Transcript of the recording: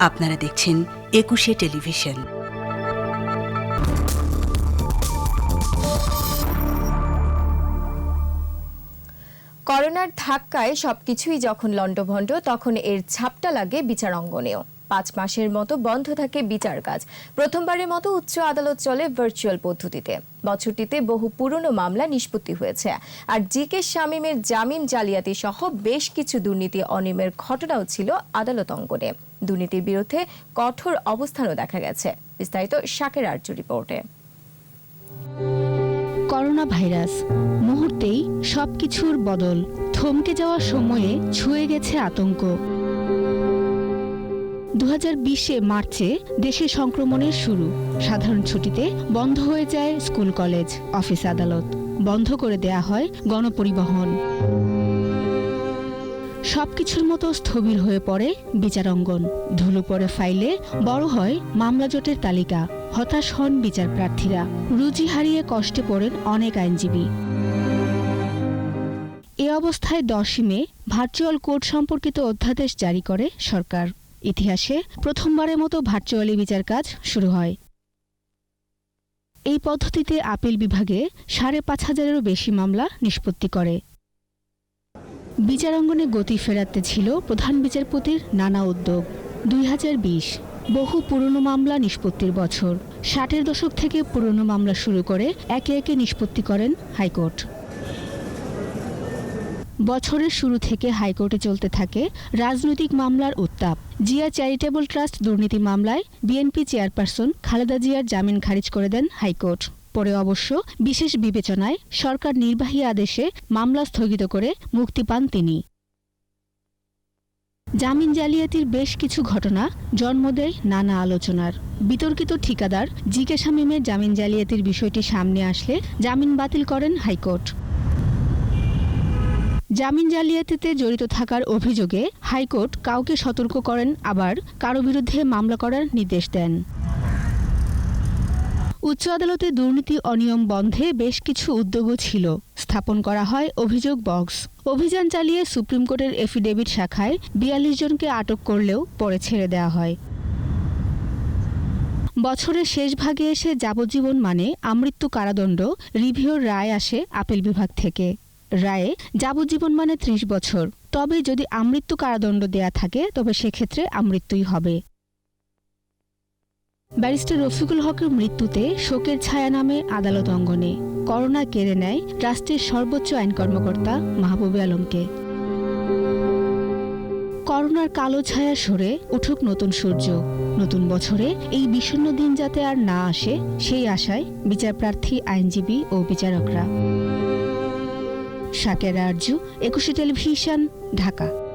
আপনারা দেখছেন একুশে টেলিভিশন। করোনার ধাক্কায় সবকিছুই যখন লণ্ডভণ্ড, তখন এর ছাপটা লাগে বিচার অঙ্গনেও। পাঁচ মাসের মতো বন্ধ থাকে বিচার কাজ। প্রথমবারের মতো উচ্চ আদালত চলে ভার্চুয়াল পদ্ধতিতে। বছরটিতে বহু পুরনো মামলা নিষ্পত্তি হয়েছে। আর জি কে শামীমের জামিন জালিয়াতি সহ বেশ কিছু দুর্নীতি অনিয়মের ঘটনাও ছিল আদালত অঙ্গনে। দুর্নীতির বিরুদ্ধে কঠোর অবস্থানও দেখা গেছে। বিস্তারিত শাকের আর্য রিপোর্টে। করোনা ভাইরাস মুহূর্তেই সবকিছুর বদল। থমকে যাওয়ার সময়ে ছুঁয়ে গেছে আতঙ্ক। দু মার্চে দেশে সংক্রমণের শুরু। সাধারণ ছুটিতে বন্ধ হয়ে যায় স্কুল, কলেজ, অফিস আদালত। বন্ধ করে দেয়া হয় গণপরিবহন। সবকিছুর মতো স্থবির হয়ে পড়ে বিচারাঙ্গন ধুলো পড়ে ফাইলে বড় হয় মামলা জটের তালিকা। হতাশ হন বিচার প্রার্থীরা রুচি হারিয়ে কষ্টে পড়েন অনেক আইনজীবী। এ অবস্থায় দশই মে ভার্চুয়াল কোর্ট সম্পর্কিত অধ্যাদেশ জারি করে সরকার। ইতিহাসে প্রথমবারের মতো ভার্চুয়ালি বিচার কাজ শুরু হয়। এই পদ্ধতিতে আপিল বিভাগে সাড়ে পাঁচ হাজারেরও বেশি মামলা নিষ্পত্তি করে। বিচারাঙ্গনে গতি ফেরাতে ছিল প্রধান বিচারপতির নানা উদ্যোগ। দুই হাজার বিশ, বহু পুরনো মামলা নিষ্পত্তির বছর। ষাটের দশক থেকে পুরনো মামলা শুরু করে একে একে নিষ্পত্তি করেন হাইকোর্ট। বছরের শুরু থেকে হাইকোর্টে চলতে থাকে রাজনৈতিক মামলার উত্তাপ। জিয়া চ্যারিটেবল ট্রাস্ট দুর্নীতি মামলায় বিএনপি চেয়ারপারসন খালেদা জিয়ার জামিন খারিজ করে দেন হাইকোর্ট। পরে অবশ্য বিশেষ বিবেচনায় সরকার নির্বাহী আদেশে মামলা স্থগিত করে মুক্তি পান তিনি। জামিন জালিয়াতির বেশ কিছু ঘটনা জন্ম দেয় নানা আলোচনার। বিতর্কিত ঠিকাদার জি কে শামীমের জামিন জালিয়াতির বিষয়টি সামনে আসলে জামিন বাতিল করেন হাইকোর্ট। জামিন জালিয়াতিতে জড়িত থাকার অভিযোগে হাইকোর্ট কাউকে সতর্ক করেন, আবার কারও বিরুদ্ধে মামলা করার নির্দেশ দেন। উচ্চ আদালতে দুর্নীতি অনিয়ম বন্ধে বেশ কিছু উদ্যোগও ছিল, স্থাপন করা হয় অভিযোগ বক্স। অভিযান চালিয়ে সুপ্রিম কোর্টের এফিডেভিট শাখায় বিয়াল্লিশ জনকে আটক করলেও পরে ছেড়ে দেওয়া হয়। বছরের শেষ ভাগে এসে যাবজ্জীবন মানে আমৃত্যু কারাদণ্ড রিভিউর রায় আসে আপিল বিভাগ থেকে। রায়ে যাবজ্জীবন মানে ত্রিশ বছর। তবে যদি আমৃত্যু কারাদণ্ড দেয়া থাকে, তবে সেক্ষেত্রে আমৃত্যুই হবে। ব্যারিস্টার রফিকুল হকের মৃত্যুতে শোকের ছায়া নামে আদালত অঙ্গনে। করোনা কেড়ে নেয় রাষ্ট্রের সর্বোচ্চ আইন কর্মকর্তা মাহবুবে আলমকে। করোনার কালো ছায়া সরে উঠুক নতুন সূর্য। নতুন বছরে এই বিষণ্ণ দিন যাতে আর না আসে, সেই আশায় বিচারপ্রার্থী, আইনজীবী ও বিচারকরা। শাকের আরজু একুশে টেলিভিশন ঢাকা।